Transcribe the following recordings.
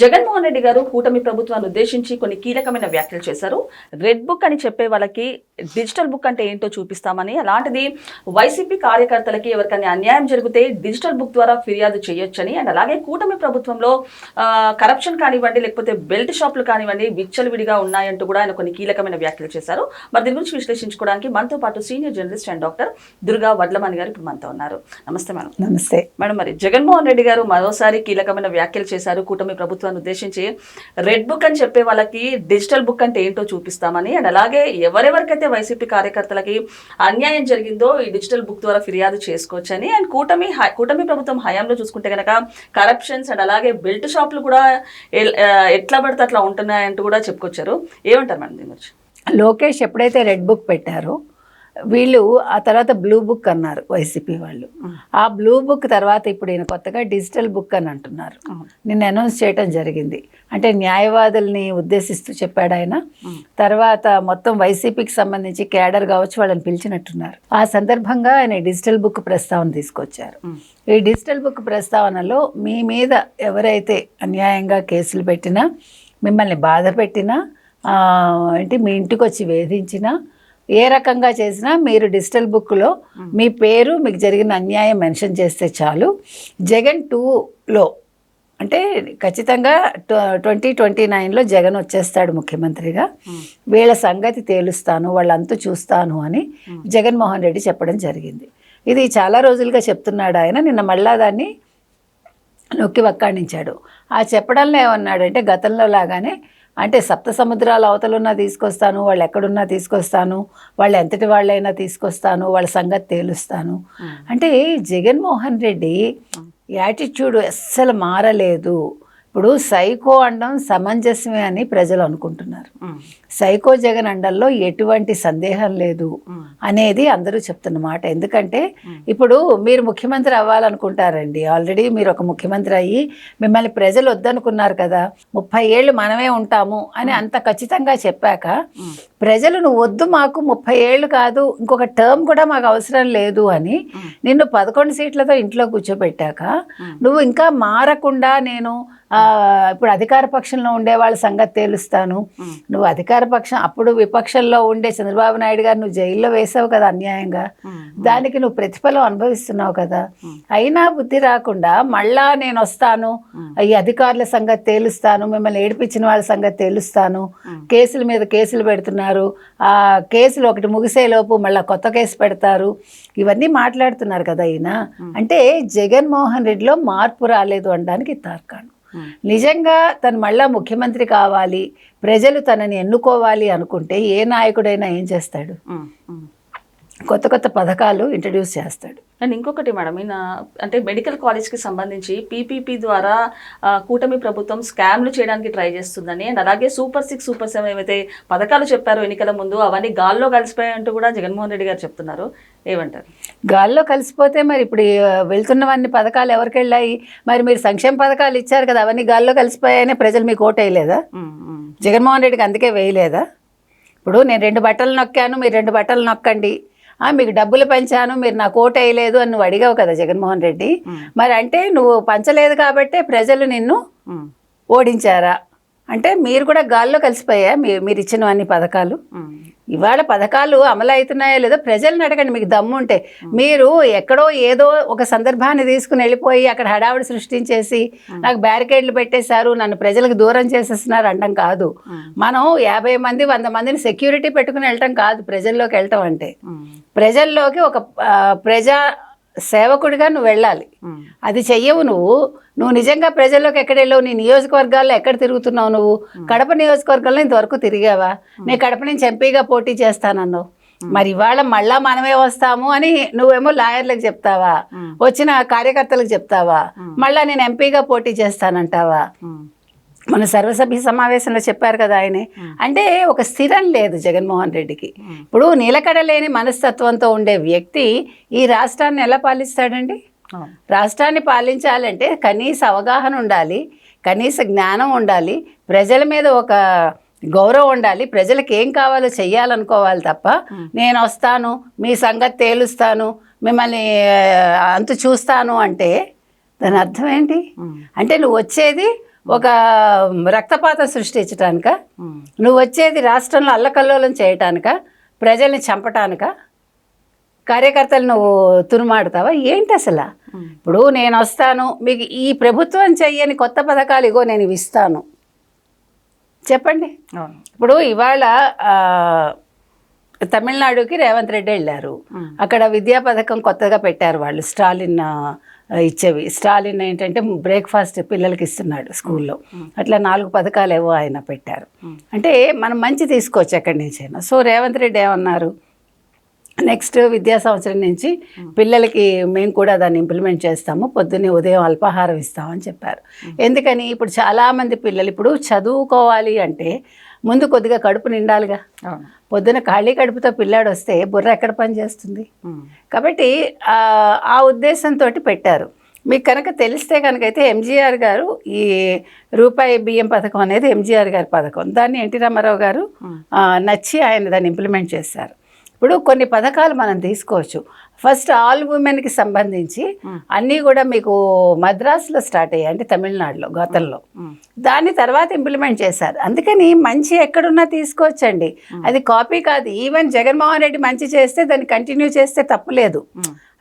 జగన్మోహన్ రెడ్డి గారు కూటమి ప్రభుత్వాన్ని ఉద్దేశించి కొన్ని కీలకమైన వ్యాఖ్యలు చేశారు. రెడ్ బుక్ అని చెప్పే వాళ్ళకి డిజిటల్ బుక్ అంటే ఏంటో చూపిస్తామని. అలాంటిది వైసీపీ కార్యకర్తలకి ఎవరికైనా అన్యాయం జరిగితే డిజిటల్ బుక్ ద్వారా ఫిర్యాదు చేయొచ్చని. అండ్ అలాగే కూటమి ప్రభుత్వంలో కరప్షన్ కానివ్వండి లేకపోతే బెల్ట్ షాపులు కానివ్వండి విచ్చలవిడిగా ఉన్నాయంటూ కూడా ఆయన కొన్ని కీలకమైన వ్యాఖ్యలు చేశారు. మరి దీని గురించి విశ్లేషించుకోవడానికి మనతో పాటు senior journalist and doctor Durga Vadlamani గారు ఇప్పుడు మనతో ఉన్నారు. నమస్తే మేడం. నమస్తే. మేడం మరి జగన్మోహన్ రెడ్డి గారు మరోసారి కీలకమైన వ్యాఖ్యలు చేశారు. కూటమి ప్రభుత్వాన్ని ఉద్దేశించి రెడ్ బుక్ అని చెప్పే వాళ్ళకి డిజిటల్ బుక్ అంటే ఏంటో చూపిస్తామని. అండ్ అలాగే ఎవరెవరికైతే వైసీపీ కార్యకర్తలకి అన్యాయం జరిగిందో ఈ డిజిటల్ బుక్ ద్వారా ఫిర్యాదు చేసుకోవచ్చని. అండ్ కూటమి హై- కూటమి ప్రభుత్వం హయాంలో చూసుకుంటే కనుక కరప్షన్స్ అండ్ అలాగే బెల్ట్ షాపులు కూడా ఎట్లా పడితే అట్లా ఉంటున్నాయంటూ కూడా చెప్పుకొచ్చారు. ఏమంటారు మేడం దీని గురించి? లోకేష్ ఎప్పుడైతే రెడ్ బుక్ పెట్టారో వీళ్ళు ఆ తర్వాత బ్లూ బుక్ అన్నారు వైసీపీ వాళ్ళు. ఆ. బ్లూ బుక్ తర్వాత ఇప్పుడు ఈయన కొత్తగా డిజిటల్ బుక్ అని అంటున్నారు. నిన్న అనౌన్స్ చేయడం జరిగింది. అంటే న్యాయవాదుల్ని ఉద్దేశిస్తూ చెప్పాడు ఆయన. తర్వాత మొత్తం వైసీపీకి సంబంధించి కేడర్ కావచ్చు వాళ్ళని పిలిచినట్టున్నారు. ఆ సందర్భంగా ఆయన డిజిటల్ బుక్ ప్రస్తావన తీసుకొచ్చారు. ఈ డిజిటల్ బుక్ ప్రస్తావనలో మీ మీద ఎవరైతే అన్యాయంగా కేసులు పెట్టినా మిమ్మల్ని బాధ పెట్టినా ఏంటి మీ ఇంటికి వచ్చి వేధించినా ఏ రకంగా చేసినా మీరు డిజిటల్ బుక్లో మీ పేరు మీకు జరిగిన అన్యాయం మెన్షన్ చేస్తే చాలు. జగన్ టూలో అంటే ఖచ్చితంగా ట్వంటీ ట్వంటీ నైన్లో జగన్ వచ్చేస్తాడు ముఖ్యమంత్రిగా. వీళ్ళ సంగతి తేలుస్తాను వాళ్ళంతు చూస్తాను అని జగన్మోహన్ రెడ్డి చెప్పడం జరిగింది. ఇది చాలా రోజులుగా చెప్తున్నాడు ఆయన నిన్న మళ్ళా దాన్ని నొక్కి వక్కాణించాడు. ఆ చెప్పడంలో ఏమన్నాడంటే గతంలో లాగానే అంటే సప్త సముద్రాల అవతలున్నా తీసుకొస్తాను వాళ్ళు ఎక్కడున్నా తీసుకొస్తాను వాళ్ళు ఎంతటి వాళ్ళైనా తీసుకొస్తాను వాళ్ళ సంగతి తేలుస్తాను. అంటే జగన్మోహన్ రెడ్డి యాటిట్యూడ్ అస్సలు మారలేదు. ఇప్పుడు సైకో అనడం సమంజసమే అని ప్రజలు అనుకుంటున్నారు. సైకో జగన్ అండంలో ఎటువంటి సందేహం లేదు అనేది అందరూ చెప్తున్న మాట. ఎందుకంటే ఇప్పుడు మీరు ముఖ్యమంత్రి అవ్వాలనుకుంటారండి. ఆల్రెడీ మీరు ఒక ముఖ్యమంత్రి అయ్యి మిమ్మల్ని ప్రజలు వద్దనుకున్నారు కదా. ముప్పై ఏళ్ళు మనమే ఉంటాము అని అంత ఖచ్చితంగా చెప్పాక ప్రజలు నువ్వు వద్దు మాకు ముప్పై ఏళ్ళు కాదు ఇంకొక టర్మ్ కూడా మాకు అవసరం లేదు అని నిన్ను పదకొండు సీట్లతో ఇంట్లో కూర్చోబెట్టాక నువ్వు ఇంకా మారకుండా నేను ఇప్పుడు అధికార పక్షంలో ఉండే వాళ్ళ సంగతి తేలుస్తాను. నువ్వు అధికార పక్షం అప్పుడు విపక్షంలో ఉండే చంద్రబాబు నాయుడు గారు నువ్వు జైల్లో వేసావు కదా అన్యాయంగా. దానికి నువ్వు ప్రతిఫలం అనుభవిస్తున్నావు కదా. అయినా బుద్ధి రాకుండా మళ్ళా నేను వస్తాను ఈ అధికారుల సంగతి తేలుస్తాను మిమ్మల్ని ఏడిపించిన వాళ్ళ సంగతి తేలుస్తాను కేసుల మీద కేసులు పెడుతున్నారు ఆ కేసులు ఒకటి ముగిసేలోపు మళ్ళీ కొత్త కేసు పెడతారు. ఇవన్నీ మాట్లాడుతున్నారు కదా ఈయన. అంటే జగన్మోహన్ రెడ్డిలో మార్పు రాలేదు అనడానికి తార్కాణం. నిజంగా తను మళ్ళా ముఖ్యమంత్రి కావాలి ప్రజలు తనని ఎన్నుకోవాలి అనుకుంటే ఏ నాయకుడైనా ఏం చేస్తాడు? కొత్త కొత్త పథకాలు ఇంట్రడ్యూస్ చేస్తాడు. అండ్ ఇంకొకటి మేడం ఈయన అంటే మెడికల్ కాలేజ్కి సంబంధించి పీపీపీ ద్వారా కూటమి ప్రభుత్వం స్కామ్లు చేయడానికి ట్రై చేస్తుందని అండ్ అలాగే సూపర్ సిక్స్ సూపర్ సెవెన్ ఏవైతే పథకాలు చెప్పారో ఎన్నికల ముందు అవన్నీ గాల్లో కలిసిపోయాయంటూ కూడా జగన్మోహన్ రెడ్డి గారు చెప్తున్నారు. ఏమంటారు? గాల్లో కలిసిపోతే మరి ఇప్పుడు వెళ్తున్నవన్నీ పథకాలు ఎవరికి వెళ్ళాయి మరి మీరు సంక్షేమ పథకాలు ఇచ్చారు కదా అవన్నీ గాల్లో కలిసిపోయాయని ప్రజలు మీకు ఓటు వేయలేదా జగన్మోహన్ రెడ్డికి అందుకే వేయలేదా? ఇప్పుడు నేను రెండు బట్టలు నొక్కాను మీరు రెండు బట్టలు నొక్కండి. మీకు డబ్బులు పంచాను మీరు నాకు ఓటు వేయలేదు అని నువ్వు అడిగావు కదా జగన్మోహన్ రెడ్డి. మరి అంటే నువ్వు పంచలేదు కాబట్టే ప్రజలు నిన్ను ఓడించారా? అంటే మీరు కూడా గాల్లో కలిసిపోయా? మీ మీరు ఇచ్చినవన్నీ పథకాలు? ఉమ్, ఇవాళ పథకాలు అమలు అవుతున్నాయో లేదో ప్రజల్ని అడగండి మీకు దమ్ము ఉంటే మీరు ఎక్కడో ఏదో ఒక సందర్భాన్ని తీసుకుని వెళ్ళిపోయి అక్కడ హడావుడి సృష్టించేసి నాకు బ్యారికేడ్లు పెట్టేశారు నన్ను ప్రజలకు దూరం చేసేస్తున్నారు అనడం కాదు. మనం యాభై మంది వంద మందిని సెక్యూరిటీ పెట్టుకుని వెళ్ళటం కాదు ప్రజల్లోకి వెళ్ళటం అంటే. ప్రజల్లోకి ఒక ప్రజా సేవకుడిగా నువ్వు వెళ్ళాలి. అది చెయ్యవు నువ్వు. నువ్వు నిజంగా ప్రజల్లోకి ఎక్కడ వెళ్ళావు? నీ నియోజకవర్గాల్లో ఎక్కడ తిరుగుతున్నావు నువ్వు? కడప నియోజకవర్గంలో ఇంతవరకు తిరిగావా? నేను కడప నుంచి ఎంపీగా పోటీ చేస్తానన్నావు. మరి ఇవాళ మళ్ళా మనమే వస్తాము అని నువ్వేమో లాయర్లకు చెప్తావా? వచ్చిన కార్యకర్తలకు చెప్తావా? మళ్ళా నేను ఎంపీగా పోటీ చేస్తానంటావా? మన సర్వసభ్య సమావేశంలో చెప్పారు కదా ఆయనే. అంటే ఒక స్థిరం లేదు జగన్మోహన్ రెడ్డికి. ఇప్పుడు నిలకడ లేని మనస్తత్వంతో ఉండే వ్యక్తి ఈ రాష్ట్రాన్ని ఎలా పాలిస్తాడండి. రాష్ట్రాన్ని పాలించాలంటే కనీస అవగాహన ఉండాలి కనీస జ్ఞానం ఉండాలి ప్రజల మీద ఒక గౌరవం ఉండాలి ప్రజలకు ఏం కావాలో చెయ్యాలనుకోవాలి తప్ప నేను వస్తాను మీ సంగతి తేలుస్తాను మిమ్మల్ని అంతు చూస్తాను అంటే దాని అర్థం ఏంటి? అంటే నువ్వు వచ్చేది ఒక రక్తపాతం సృష్టించటానిక. నువ్వు వచ్చేది రాష్ట్రంలో అల్లకల్లోలం చేయటానిక ప్రజల్ని చంపటానిక కార్యకర్తలు నువ్వు తురుమాడతావా ఏంటి అసలు. ఇప్పుడు నేను వస్తాను మీకు ఈ ప్రభుత్వం చెయ్యని కొత్త పథకాలు ఇగో నేను ఇవి ఇస్తాను చెప్పండి ఇప్పుడు ఇవాళ తమిళనాడుకి రేవంత్ రెడ్డి వెళ్ళారు. అక్కడ విద్యా పథకం కొత్తగా పెట్టారు వాళ్ళు స్టాలిన్ ఇచ్చేవి. స్టాలిన్ ఏంటంటే బ్రేక్ఫాస్ట్ పిల్లలకి ఇస్తున్నాడు స్కూల్లో. అట్లా నాలుగు పథకాలు ఏవో ఆయన పెట్టారు. అంటే మనం మంచి తీసుకోవచ్చు ఎక్కడి నుంచైనా. సో రేవంత్ రెడ్డి ఏమన్నారు? నెక్స్ట్ విద్యా సంవత్సరం నుంచి పిల్లలకి మేము కూడా దాన్ని ఇంప్లిమెంట్ చేస్తాము. పొద్దున్నే ఉదయం అల్పాహారం ఇస్తామని చెప్పారు. ఎందుకని? ఇప్పుడు చాలామంది పిల్లలు ఇప్పుడు చదువుకోవాలి అంటే ముందు కొద్దిగా కడుపు నిండాలిగా. పొద్దున ఖాళీ కడుపుతో పిల్లాడు వస్తే బుర్ర ఎక్కడ పని చేస్తుంది. కాబట్టి ఆ, ఉద్దేశంతో పెట్టారు. మీకు కనుక తెలిస్తే కనుకైతే ఎంజీఆర్ గారు ఈ రూపాయి బియ్యం పథకం అనేది ఎంజీఆర్ గారి పథకం. దాన్ని ఎన్టీ రామారావు గారు నచ్చి ఆయన దాన్ని ఇంప్లిమెంట్ చేశారు. ఇప్పుడు కొన్ని పథకాలు మనం తీసుకోవచ్చు. ఫస్ట్ ఆల్ ఉమెన్కి సంబంధించి అన్నీ కూడా మీకు మద్రాసులో స్టార్ట్ అయ్యాయి అంటే తమిళనాడులో గతంలో. దాని తర్వాత ఇంప్లిమెంట్ చేశారు. అందుకని మంచి ఎక్కడున్నా తీసుకోవచ్చండి. అది కాపీ కాదు. ఈవెన్ జగన్మోహన్ రెడ్డి మంచి చేస్తే దాన్ని కంటిన్యూ చేస్తే తప్పులేదు.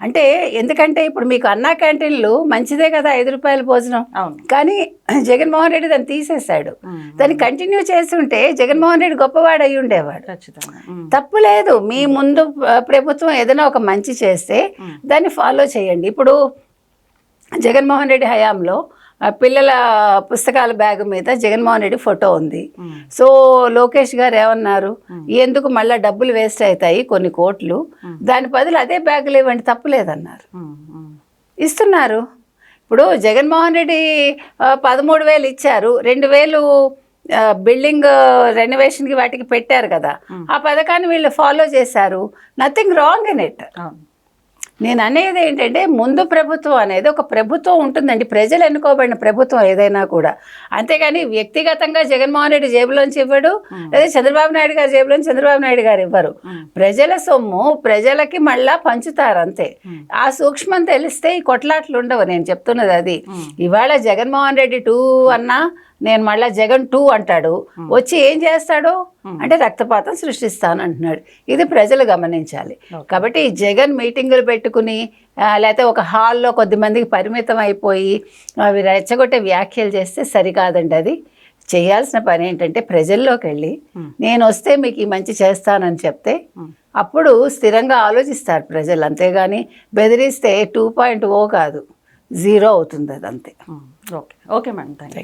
అంటే ఎందుకంటే ఇప్పుడు మీకు అన్నా క్యాంటీన్లు మంచిదే కదా ఐదు రూపాయల భోజనం. కానీ జగన్మోహన్ రెడ్డి దాన్ని తీసేశాడు. దాన్ని కంటిన్యూ చేస్తుంటే జగన్మోహన్ రెడ్డి గొప్పవాడు అయి ఉండేవాడు. తప్పు లేదు. మీ ముందు ప్రభుత్వం ఏదైనా ఒక మంచి చేస్తే దాన్ని ఫాలో చేయండి. ఇప్పుడు జగన్మోహన్ రెడ్డి హయాంలో పిల్లల పుస్తకాల బ్యాగ్ మీద జగన్మోహన్ రెడ్డి ఫోటో ఉంది. సో లోకేష్ గారు ఏమన్నారు? ఎందుకు మళ్ళీ డబ్బులు వేస్ట్ అవుతాయి కొన్ని కోట్లు? దాని బదులు అదే బ్యాగులు ఇవ్వండి తప్పులేదన్నారు. ఉమ్. ఉమ్. ఇస్తున్నారు. ఇప్పుడు జగన్మోహన్ రెడ్డి పదమూడు వేలు ఇచ్చారు. రెండు వేలు బిల్డింగ్ రెనోవేషన్కి వాటికి పెట్టారు కదా. ఆ పథకాన్ని వీళ్ళు ఫాలో చేశారు. నథింగ్ రాంగ్ ఇన్ ఇట్ నేను అనేది ఏంటంటే ముందు ప్రభుత్వం అనేది ఒక ప్రభుత్వం ఉంటుందండి. ప్రజలు ఎన్నుకోబడిన ప్రభుత్వం ఏదైనా కూడా. అంతేగాని వ్యక్తిగతంగా జగన్మోహన్ రెడ్డి జేబులోంచి ఇవ్వడు లేదా చంద్రబాబు నాయుడు గారి జేబులోంచి చంద్రబాబు నాయుడు గారు ఇవ్వరు. ప్రజల సొమ్ము ప్రజలకి మళ్ళా పంచుతారు అంతే. ఆ సూక్ష్మం తెలిస్తే ఈ కొట్లాట్లు ఉండవు. నేను చెప్తున్నది అది. ఇవాళ జగన్మోహన్ రెడ్డి టూ అన్నా నేను మళ్ళా జగన్ టూ అంటాడు. వచ్చి ఏం చేస్తాడు? అంటే రక్తపాతం సృష్టిస్తాను అంటున్నాడు. ఇది ప్రజలు గమనించాలి. కాబట్టి జగన్ మీటింగులు పెట్టుకుని లేకపోతే ఒక హాల్లో కొద్ది మందికి పరిమితం అయిపోయి అవి రెచ్చగొట్టే వ్యాఖ్యలు చేస్తే సరికాదండి అది. చేయాల్సిన పని ఏంటంటే ప్రజల్లోకి వెళ్ళి నేను వస్తే మీకు ఈ మంచి చేస్తానని చెప్తే అప్పుడు స్థిరంగా ఆలోచిస్తారు ప్రజలు. అంతేగాని బెదిరిస్తే టూ పాయింట్ ఓ కాదు. జీరో అవుతుంది అది అంతే. Okay. Okay madam. Thank you